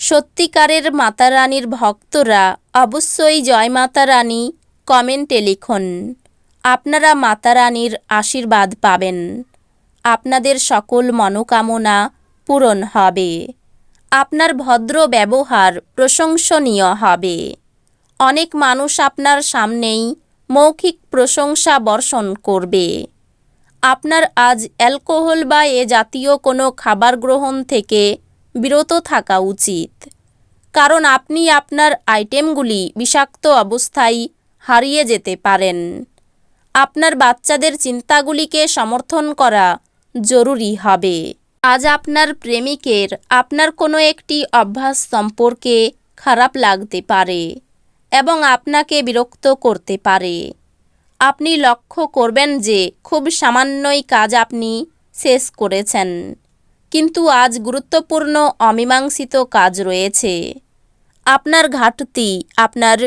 সত্যিকারের মাতা রানীর ভক্তরা অবশ্যই জয় মাতা রানী কমেন্টে লিখুন। আপনারা মাতা রানীর আশীর্বাদ পাবেন। আপনাদের সকল মনোকামনা পূরণ হবে। আপনার ভদ্র ব্যবহার প্রশংসনীয় হবে। অনেক মানুষ আপনার সামনেই মৌখিক প্রশংসা বর্ষণ করবে। আপনার আজ অ্যালকোহল বা এ জাতীয় কোনো খাবার গ্রহণ থেকে বিরত থাকা উচিত। কারণ আপনি আপনার আইটেমগুলি বিষাক্ত অবস্থায় হারিয়ে যেতে পারেন। আপনার বাচ্চাদের চিন্তাগুলিকে সমর্থন করা জরুরি হবে। আজ আপনার প্রেমিকের আপনার কোনো একটি অভ্যাস সম্পর্কে খারাপ লাগতে পারে এবং আপনাকে বিরক্ত করতে পারে। আপনি লক্ষ্য করবেন যে খুব সামান্যই কাজ আপনি শেষ করেছেন। কিন্তু আজ গুরুত্বপূর্ণ অমীমাংসিত কাজ রয়েছে। আপনার ঘাটতি আপনার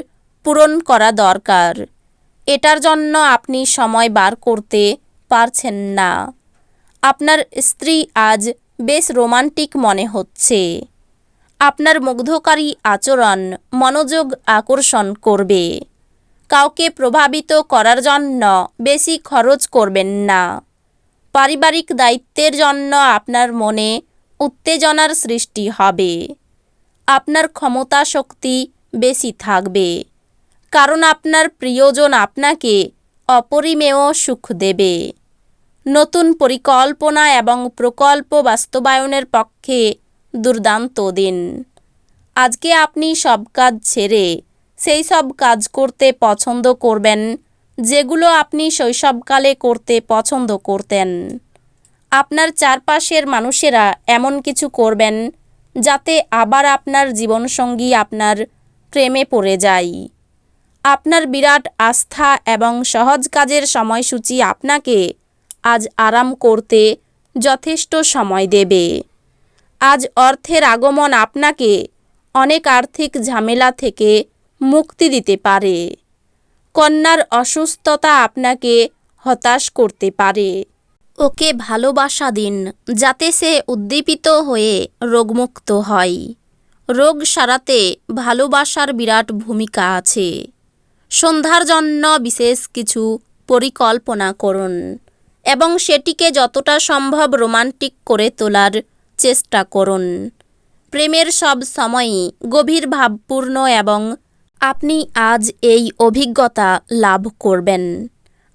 পূরণ করা দরকার। এটার জন্য আপনি সময় বার করতে পারছেন না। আপনার স্ত্রী আজ বেশ রোমান্টিক মনে হচ্ছে। আপনার মুগ্ধকারী আচরণ মনোযোগ আকর্ষণ করবে। কাউকে প্রভাবিত করার জন্য বেশি খরচ করবেন না। পারিবারিক দায়িত্বের জন্য আপনার মনে উত্তেজনার সৃষ্টি হবে। আপনার ক্ষমতা শক্তি বেশি থাকবে। কারণ আপনার প্রিয়জন আপনাকে অপরিমেয় সুখ দেবে। নতুন পরিকল্পনা এবং প্রকল্প বাস্তবায়নের পক্ষে দুর্দান্ত দিন। আজকে আপনি সব কাজ ছেড়ে সেই সব কাজ করতে পছন্দ করবেন যেগুলো আপনি শৈশবকালে করতে পছন্দ করতেন। আপনার চারপাশের মানুষেরা এমন কিছু করবেন যাতে আবার আপনার জীবনসঙ্গী আপনার প্রেমে পড়ে যায়। আপনার বিরাট আস্থা এবং সহজ কাজের সময়সূচি আপনাকে আজ আরাম করতে যথেষ্ট সময় দেবে। আজ অর্থের আগমন আপনাকে অনেক আর্থিক ঝামেলা থেকে মুক্তি দিতে পারে। কন্যার অসুস্থতা আপনাকে হতাশ করতে পারে। ওকে ভালোবাসা দিন, যাতে সে উদ্দীপিত হয়ে রোগমুক্ত হয়। রোগ সারাতে ভালোবাসার বিরাট ভূমিকা আছে। সন্ধ্যার জন্য বিশেষ কিছু পরিকল্পনা করুন এবং সেটিকে যতটা সম্ভব রোমান্টিক করে তোলার চেষ্টা করুন। প্রেমের সব সময়ই গভীর ভাবপূর্ণ এবং আপনি আজ এই অভিজ্ঞতা লাভ করবেন।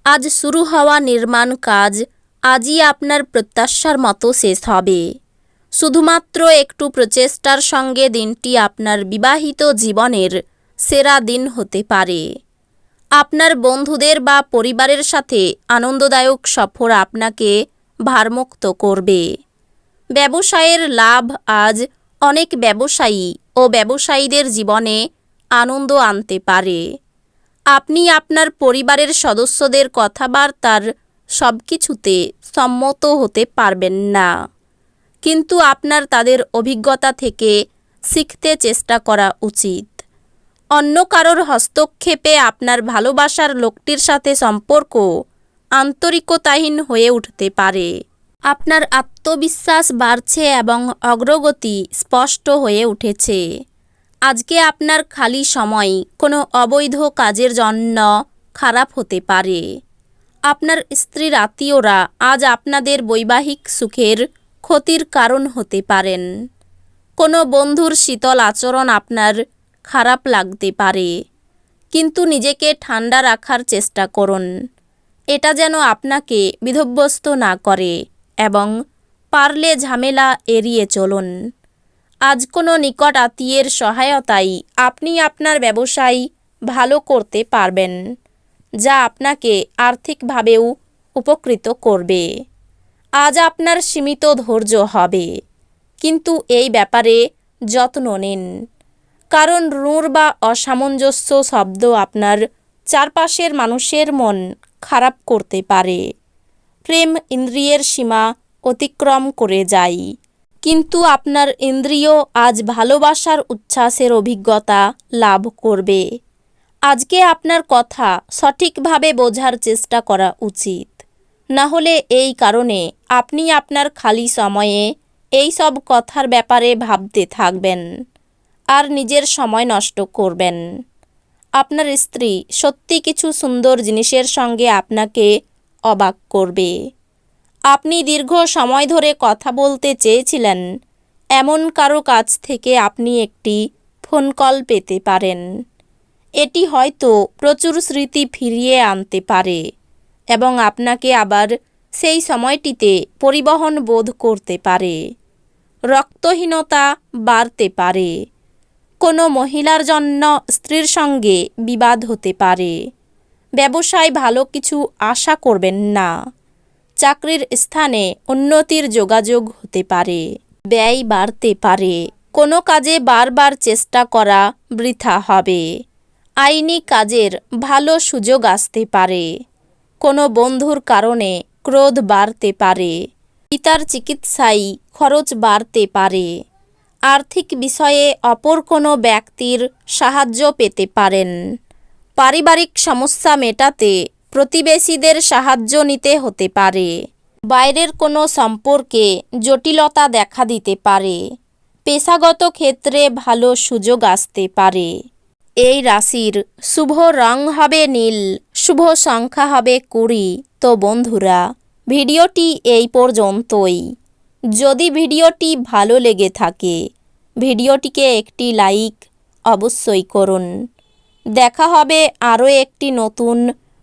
আজ শুরু হওয়া নির্মাণ কাজ আজই আপনার প্রত্যাশার মতো শেষ হবে। শুধুমাত্র একটু প্রচেষ্টার সঙ্গে দিনটি আপনার বিবাহিত জীবনের সেরা দিন হতে পারে। আপনার বন্ধুদের বা পরিবারের সাথে আনন্দদায়ক সফর আপনাকে ভারমুক্ত করবে। ব্যবসায়ের লাভ আজ অনেক ব্যবসায়ী ও ব্যবসায়ীদের জীবনে আনন্দ আনতে পারে। আপনি আপনার পরিবারের সদস্যদের কথাবার্তার সব কিছুতে সম্মত হতে পারবেন না। কিন্তু আপনার তাদের অভিজ্ঞতা থেকে শিখতে চেষ্টা করা উচিত। অন্য কারোর হস্তক্ষেপে আপনার ভালোবাসার লোকটির সাথে সম্পর্ক আন্তরিকতাহীন হয়ে উঠতে পারে। আপনার আত্মবিশ্বাস বাড়ছে এবং অগ্রগতি স্পষ্ট হয়ে উঠেছে। আজকে আপনার খালি সময় কোনো অবৈধ কাজের জন্য খারাপ হতে পারে। আপনার স্ত্রীর আত্মীয়রা আজ আপনাদের বৈবাহিক সুখের ক্ষতির কারণ হতে পারেন। কোনো বন্ধুর শীতল আচরণ আপনার খারাপ লাগতে পারে। কিন্তু নিজেকে ঠান্ডা রাখার চেষ্টা করুন। এটা যেন আপনাকে বিধ্বস্ত না করে এবং পারলে ঝামেলা এড়িয়ে চলুন। আজ কোনো নিকট আত্মীয়ের সহায়তায় আপনি আপনার ব্যবসায় ভালো করতে পারবেন, যা আপনাকে আর্থিকভাবেও উপকৃত করবে। আজ আপনার সীমিত ধৈর্য হবে, কিন্তু এই ব্যাপারে যত্ন নিন। কারণ রুঁড় বা অসামঞ্জস্য শব্দ আপনার চারপাশের মানুষের মন খারাপ করতে পারে। প্রেম ইন্দ্রিয়ের সীমা অতিক্রম করে যায়। কিন্তু আপনার ইন্দ্রিয় আজ ভালোবাসার উচ্ছ্বাসের অভিজ্ঞতা লাভ করবে। আজকে আপনার কথা সঠিকভাবে বোঝার চেষ্টা করা উচিত। না হলে এই কারণে আপনি আপনার খালি সময়ে এই সব কথার ব্যাপারে ভাবতে থাকবেন আর নিজের সময় নষ্ট করবেন। আপনার স্ত্রী সত্যি কিছু সুন্দর জিনিসের সঙ্গে আপনাকে অবাক করবে। আপনি দীর্ঘ সময় ধরে কথা বলতে চেয়েছিলেন। এমন কারও কাছ থেকে আপনি একটি ফোন কল পেতে পারেন। এটি হয়তো প্রচুর স্মৃতি ফিরিয়ে আনতে পারে এবং আপনাকে আবার সেই সময়টিতে পরিবহন বোধ করতে পারে। রক্তহীনতা বাড়তে পারে। কোনো মহিলার জন্য স্ত্রীর সঙ্গে বিবাদ হতে পারে। ব্যবসায় ভালো কিছু আশা করবেন না। চাকরির স্থানে উন্নতির যোগাযোগ হতে পারে, ব্যয় বাড়তে পারে। কোনো কাজে বারবার চেষ্টা করা বৃথা হবে। আইনি কাজের ভালো সুযোগ আসতে পারে। কোনো বন্ধুর কারণে ক্রোধ বাড়তে পারে। পিতার চিকিৎসায় খরচ বাড়তে পারে। আর্থিক বিষয়ে অপর কোনো ব্যক্তির সাহায্য পেতে পারেন। পারিবারিক সমস্যা মেটাতে প্রতিবেশীদের সাহায্য নিতে হতে পারে। বাইরের কোনো সম্পর্কে জটিলতা দেখা দিতে পারে। পেশাগত ক্ষেত্রে ভালো সুযোগ আসতে পারে। এই রাশির শুভ রং হবে নীল, শুভ সংখ্যা হবে কুড়ি। তো বন্ধুরা, ভিডিওটি এই পর্যন্তই। যদি ভিডিওটি ভালো লেগে থাকে, ভিডিওটিকে একটি লাইক অবশ্যই করুন। দেখা হবে আরও একটি নতুন